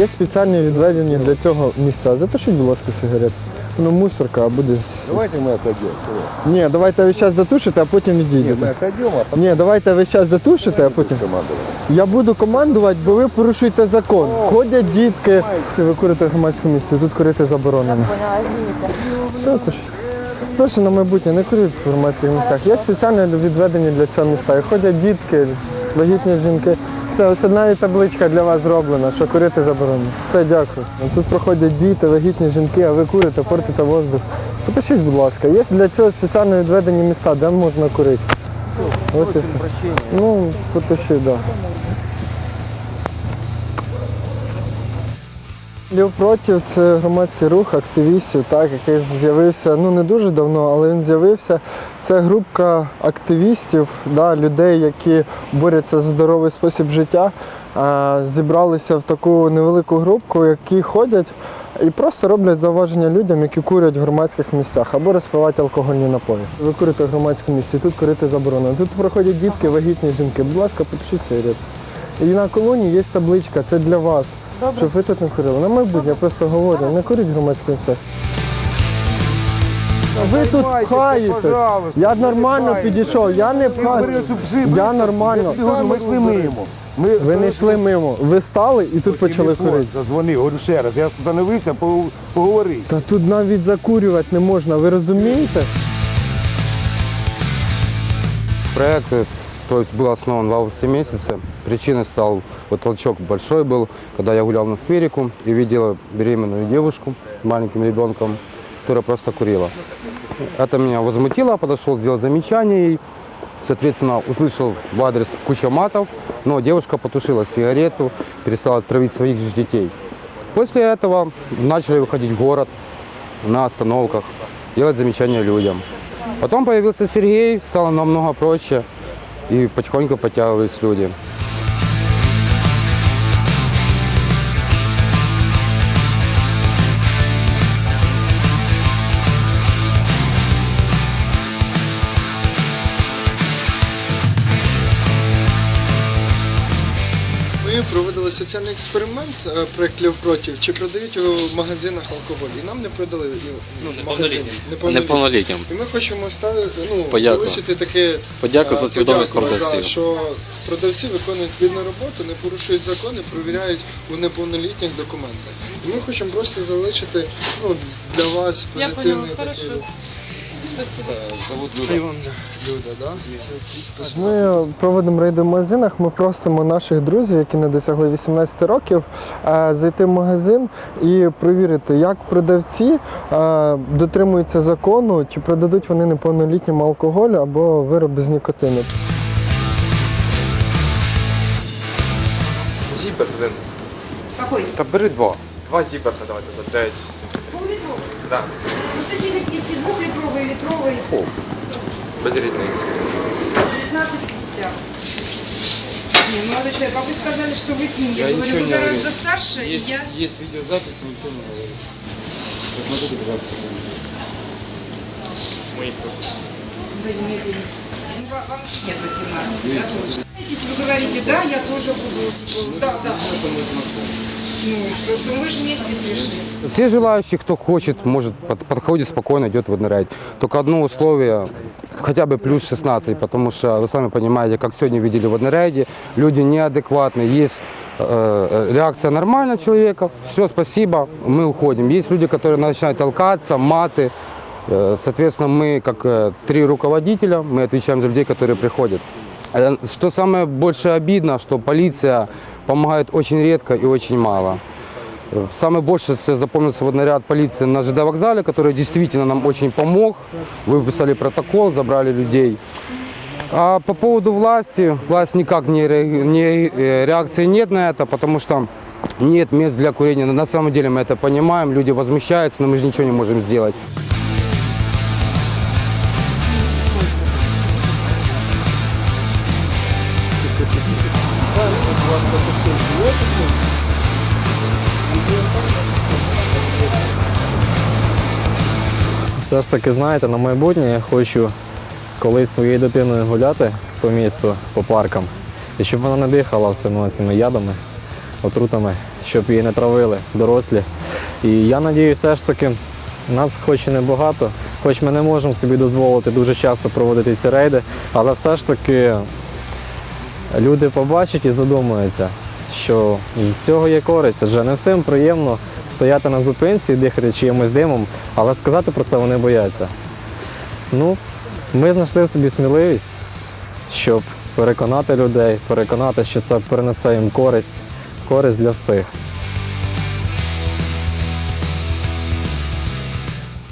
Є спеціальні відведені для цього місця. Затушіть, будь ласка, сигарет. Ну, мусорка, а буде. Давайте мы отойдем. Ні, давайте ви зараз затушите, а потім Нет, мы відійдете. отойдем, а потом Ні, давайте ви зараз затушите, а потім. Я буду командувати, бо ви порушуєте закон. Ходять дітки. Ви курите в громадському місці, тут курити заборонено. Все, то ж. Прошу на майбутнє, не куріть в громадських місцях. Є спеціально відведені для цього міста. І ходять дітки, вагітні жінки. Все, ось навіть табличка для вас зроблена, що курити заборонено. Все, дякую. Тут проходять діти, вагітні жінки, а ви курите, портите воздух. Потушіть, будь ласка. Є для цього спеціально відведені міста, де можна курити. От і все. Ну, потушіть, так. Да. Лів проти це громадський рух активістів, так, який з'явився ну не дуже давно, але він з'явився. Це групка активістів, да, людей, які борються за здоровий спосіб життя. а, Зібралися в таку невелику групку, які ходять і просто роблять зауваження людям, які курять в громадських місцях або розпивають алкогольні напої. Ви курите в громадському місці, тут курити заборонено. Тут проходять дітки, вагітні жінки. Будь ласка, підпишіть цей ряд. І на колоні є табличка, це для вас. Щоб ви тут не курили. На майбутнє я просто говорю, не куріть в громадському місцях. Ви тут Займайтеся, пхаєте. пожалуйста, Я нормально пхайте. підійшов, я не пхаю. Я нормально. Я говорю, ми йшли мимо. Ми Ви не йшли мимо. Ви стали і тут почали курити. Зазвонив, говорю ще раз. Я встановився, пог- поговорити. Та тут навіть закурювати не можна, ви розумієте? Проект э, то есть, был основан в августе месяце. Причиной стал, вот толчок большой был, когда я гулял на скверику и видел беременную девушку с маленьким ребенком, которая просто курила. Это меня возмутило, подошел сделать замечание ей. Соответственно, услышал в адрес куча матов, но девушка потушила сигарету, перестала травить своих же детей. После этого начали выходить в город на остановках, делать замечания людям. Потом появился Сергей, стало намного проще, и потихоньку подтягивались люди. Проводили соціальний експеримент, е, проект проти, чи продають у магазинах алкоголь. І нам не продали ну, в магазині. Неповнолітнім. І ми хочемо ставити, ну, Подяку. залишити таке Подяку за е, свідомість подяку, продавців. да, що продавці виконують відну роботу, не порушують закони, перевіряють у неповнолітніх документи. І ми хочемо просто залишити ну, для вас Я позитивний поняла, такий хорошо. Спасибо. Ми проводимо рейди в магазинах. Ми просимо наших друзів, які не досягли 18 років, е, зайти в магазин і перевірити, як продавці е, дотримуються закону, чи продадуть вони неповнолітнім алкоголь або вироби з нікотину. Зібер один. Какой? Та бери два. Два зіберта давайте за 9. Полулитровый? Да. Ну, Расточили киски двухлитровый, литровый. О, без разницы. 19,50. Не, ну, молодой человек, а вы сказали, что вы с ним. Я, я говорю, вы гораздо говорю. старше, есть, и я... Есть видеозапись, но ничего не говорю. Посмотрите, пожалуйста. Мои Да нет, нет. Ну, вам же нет 18, да, тоже? Вы говорите, да, я тоже буду... Да, да. Ну и что, что мы же вместе пришли. Все желающие, кто хочет, может, под- подходит спокойно, идет в водный Только одно условие, хотя бы плюс 16, потому что вы сами понимаете, как сегодня видели в водной люди неадекватные, есть э, реакция нормального человека, все, спасибо, мы уходим. Есть люди, которые начинают толкаться, маты, Э, Соответственно, мы, как э, три руководителя, мы отвечаем за людей, которые приходят. Э, Что самое больше обидно, что полиция помогает очень редко и очень мало. Самое больше запомнился вот наряд полиции на ЖД вокзале, который действительно нам очень помог. Выписали протокол, забрали людей. А по поводу власти, власть никак не, не э, реакции нет на это, потому что нет мест для курения. На самом деле мы это понимаем, люди возмущаются, но мы же ничего не можем сделать. Все ж таки, знаєте, на майбутнє я хочу колись своєю дитиною гуляти по місту, по паркам. І щоб вона не дихала все одно цими ядами. отрутами, щоб її не травили дорослі. І я надію, все ж таки, нас хоч і небагато, хоч ми не можемо собі дозволити дуже часто проводити ці рейди, але все ж таки люди побачать і задумаються, що з цього є користь. Адже не всім приємно стояти на зупинці і дихати чиїмось димом, але сказати про це вони бояться. Ну, ми знайшли в собі сміливість, щоб переконати людей, переконати, що це принесе їм користь, користь для всіх.